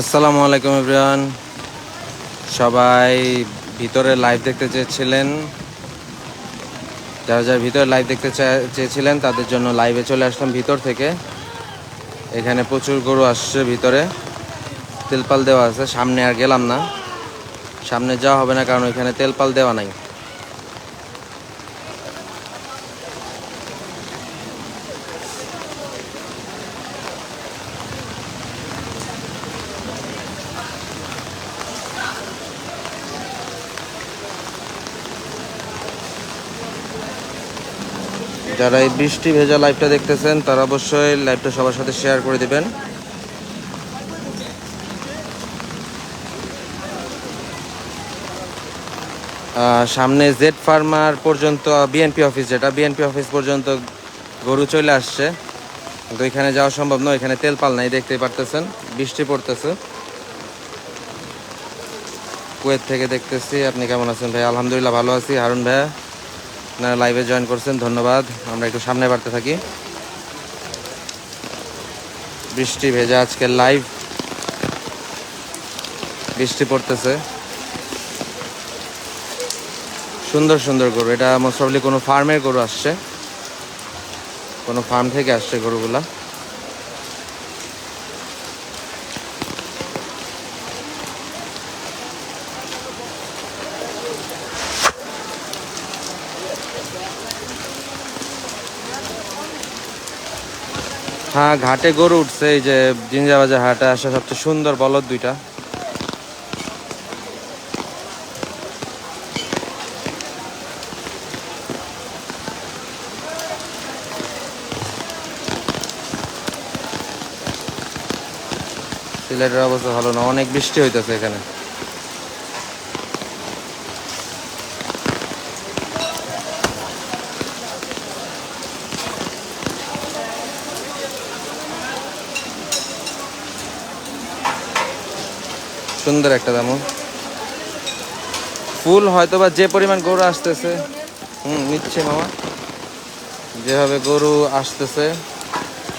আসসালামু আলাইকুম ইব্রান সবাই ভিতরে লাইভ দেখতে চেয়েছিলেন। যারা যারা ভিতরে লাইভ দেখতে চেয়েছিলেন, তাদের জন্য লাইভে চলে আসলাম ভিতর থেকে। এখানে প্রচুর গরু আসছে ভিতরে। তেলপাল দেওয়া আছে, সামনে আর গেলাম না। সামনে যাওয়া হবে না, কারণ ওইখানে তেলপাল দেওয়া নাই। যারা এই বৃষ্টি ভেজা লাইভটা দেখতেছেন, তারা অবশ্যই লাইভটা সবার সাথে শেয়ার করে দিবেন। সামনে জেড ফার্মার পর্যন্ত বিএনপি অফিস যেটা বিএনপি অফিস পর্যন্ত গরু চলে আসছে। কিন্তু এখানে যাওয়া সম্ভব নয়, এখানে তেল পাল নাই, দেখতেই পারতেছেন, বৃষ্টি পড়তেছে। কুয়েত থেকে দেখতেছি, আপনি কেমন আছেন ভাই? আলহামদুলিল্লাহ, ভালো আছি। হারুন ভাইয়া? আপনারা লাইভে জয়েন করছেন, ধন্যবাদ। আমরা একটু সামনে বাড়তে থাকি। বৃষ্টি ভেজা আজকে লাইভ বৃষ্টি পড়তেছে। সুন্দর সুন্দর গরু। এটা মোস্ট কোনো ফার্মের গরু আসছে। কোনো ফার্ম থেকে আসছে গরুগুলা। হ্যাঁ ঘাটে গরু উঠছে, এই যে জিঞ্জাবাজার হাটে আসা সবচেয়ে সুন্দর বলদ দুইটা। সিলেটের অবস্থা ভালো না, অনেক বৃষ্টি হইতেছে এখানে। সুন্দর একটা দামও ফুল হয়তো বা যে পরিমাণ গরু আসতেছে, হুম, নিচ্ছে মামা। যেভাবে গরু আসতেছে,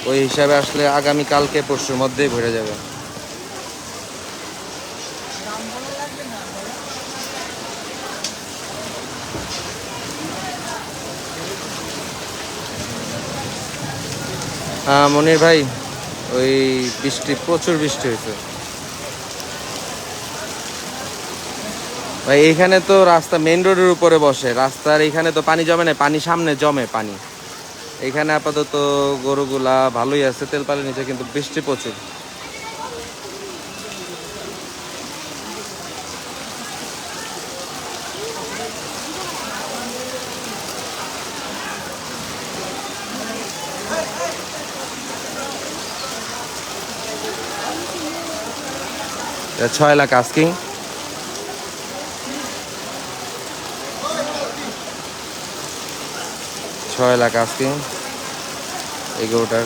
ওই হিসাবে আসলে আগামী কালকে পরশুর মধ্যেই ভরে যাবে। হ্যাঁ মনির ভাই, ওই বৃষ্টি, প্রচুর বৃষ্টি হয়েছে। ভাই তো রাস্তা মেন রোডের উপরে বসে। রাস্তার এইখানে তো পানি জমে না পানি সামনে জমে পানি। এইখানে আপাতত গরুগুলা ভালোই আছে, তেল পালের নিচে কিন্তু বৃষ্টি প্রচুর। ছয় লাখ আস্কিং ছয় লাখ আস্কিং এই গরুটার।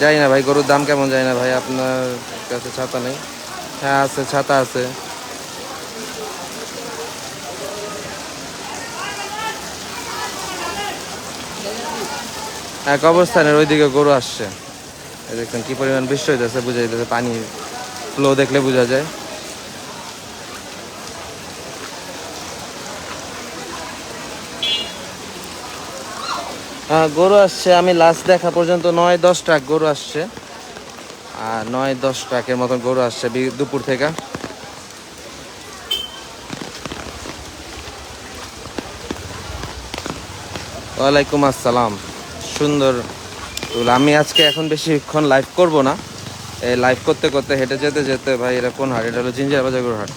জানি না ভাই, গরুর দাম কেমন যায় না ভাই? আপনার কাছে ছাতা নেই। হ্যাঁ আছে, ছাতা আছে। এক অবস্থানের ওইদিকে গরু আসছে। দেখছেন কি পরিমাণ বৃষ্টি হইতেছে বুঝা যাইতেছে পানি ফ্লো দেখলে বোঝা যায়। গরু আসছে, আমি লাস্ট দেখা পর্যন্ত নয়, দশ ট্রাক গরু আসছে। আর নয়, দশ ট্রাকের মতন গরু আসছে দুপুর থেকে। ওয়ালাইকুম আসসালাম। সুন্দর। আমি আজকে এখন বেশিক্ষণ লাইভ করব না। এই লাইভ করতে করতে হেঁটে যেতে যেতে, ভাই এটা কোন হাট? এটা হলো জিঞ্জার বাজার গরু হাট।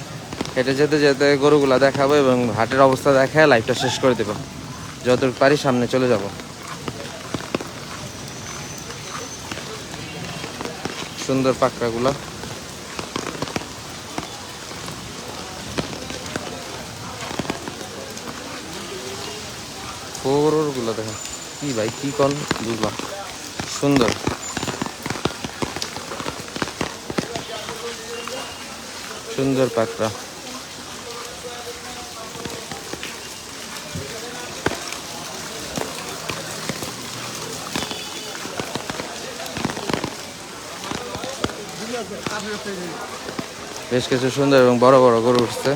হেঁটে যেতে যেতে গরুগুলা দেখাবো এবং হাটের অবস্থা দেখায় লাইভটা শেষ করে দেবো। যতটুকু পারি সামনে চলে যাব। সুন্দর পাকড়াগুলো। গুলো দেখেন কি ভাই কি কল বুঝলাম। সুন্দর। সুন্দর পাকড়া। বেশ কিছু সুন্দর এবং বড় বড় গরু উঠছে।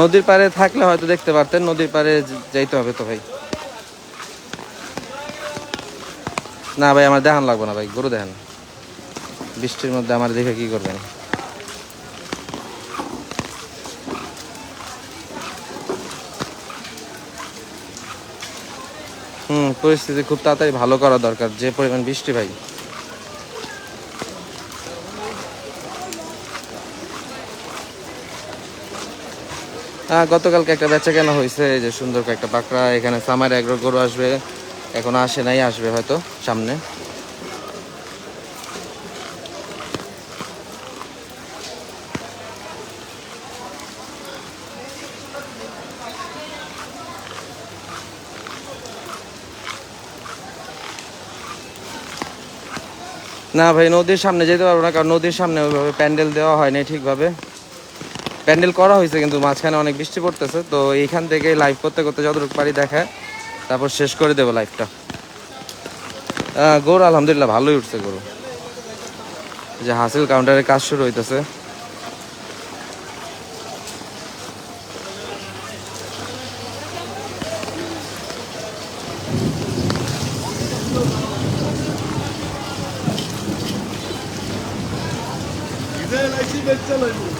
নদীর পাড়ে থাকলে হয়তো দেখতে পারতেন, নদীর পাড়ে যাইতে হবে তো ভাই। না ভাই, আমার দেখান লাগবে না ভাই, গরু দেখান। বৃষ্টির মধ্যে আমার দেখে কি করবেন? হুম, পরিস্থিতি খুব তাড়াতাড়ি ভালো করা দরকার, যে পরিমাণ বৃষ্টি ভাই। হ্যাঁ গতকালকে একটা বেচা কেনা হয়েছে যে সুন্দর একটা পাকড়া এখানে সামার এগ্রো গরু আসবে। এখন আসে নাই, আসবে হয়তো সামনে। না ভাই, নদীর সামনে যেতে পারব না, কারণ নদীর সামনে ওইভাবে প্যান্ডেল দেওয়া হয়নি ঠিকভাবে। প্যান্ডেল করা হয়েছে কিন্তু মাঝখানে অনেক বৃষ্টি পড়তেছে, তো এইখান থেকে লাইভ করতে করতে যতটুকু পারি দেখায় তারপর শেষ করে দেবো লাইভটা গরু আলহামদুলিল্লাহ ভালোই উঠছে গরু। যে হাসিল কাউন্টারের কাজ শুরু হইতেছে। Güzel açı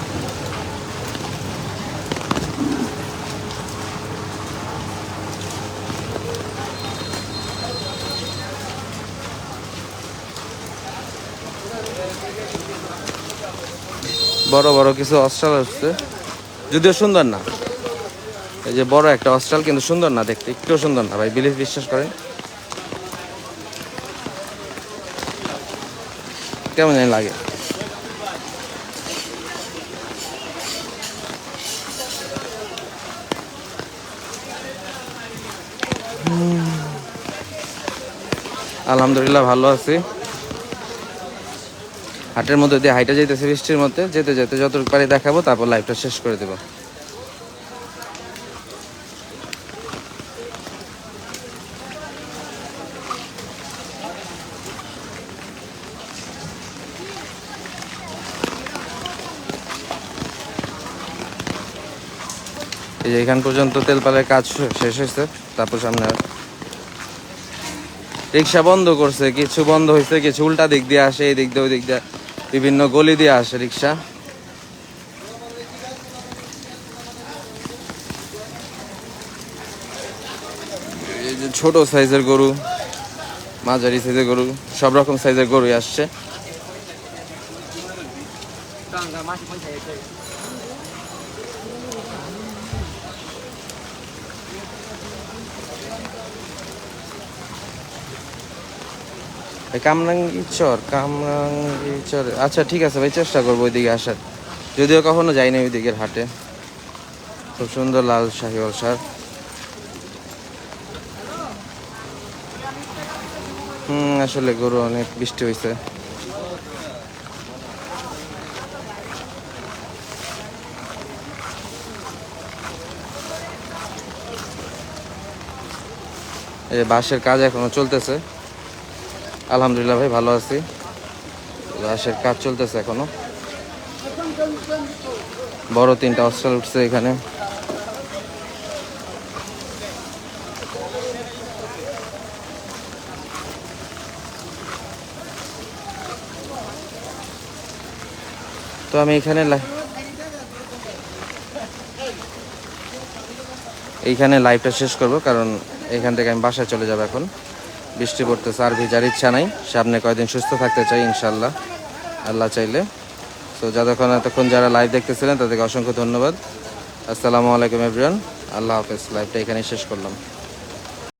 বড় বড় কিছু অস্ট্রাল আসছে যদিও সুন্দর না। এই যে বড় একটা অস্ট্রাল কিন্তু সুন্দর না দেখতে একটু সুন্দর না ভাই বিলিভ বিশ্বাস করেন। কেমন জানি লাগে। আলহামদুলিল্লাহ ভালো আছি। হাটের মধ্যে দিয়ে হাইটা যাইতেছে, বৃষ্টির মধ্যে যেতে যেতে যতটুকু পারি দেখাবো, তারপর লাইভটা শেষ করে দেবো। এই যে এখান পর্যন্ত তেলপালের কাজ শেষ হয়েছে, তারপর সামনে রিক্সা বন্ধ করছে, কিছু বন্ধ হয়েছে, কিছু উল্টা দিক দিয়ে আসে, এই দিক দিয়ে ওই দিক দিয়ে। বিভিন্ন গলি দিয়ে আসে রিক্সা। ছোট সাইজের গরু, মাঝারি সাইজের গরু, সব রকম সাইজের গরুই আসছে। এই কামরাঙ্গি চর কামরাঙ্গি চর। আচ্ছা ঠিক আছে ভাই, চেষ্টা করব ওইদিকে আসার। যদিও কখনো যাইনি ওই দিকের হাটে। খুব সুন্দর লাল শাহিওয়াল সার হুম, আসলে গরু অনেক বৃষ্টি হয়েছে এই বাঁশের কাজ এখনও চলতেছে। আলহামদুলিল্লাহ ভাই, ভালো আছি। বাঁশের কাজ চলতেছে এখনও। বড় তিনটা হস্টেল উঠছে এখানে। তো আমি এখানে এইখানে লাইভটা শেষ করব, কারণ এখান থেকে আমি বাসায় চলে যাব এখন। বৃষ্টি পড়তেছে, আর ভিজার ইচ্ছা নাই। সামনে কয়দিন সুস্থ থাকতে চাই, ইনশাল্লাহ। আল্লাহ চাইলে। তো যতক্ষণ এতক্ষণ যারা লাইভ দেখতেছিলেন, তাদেরকে অসংখ্য ধন্যবাদ। আসসালামু আলাইকুম এভরিওয়ান আল্লাহ হাফেজ লাইভটা এখানেই শেষ করলাম।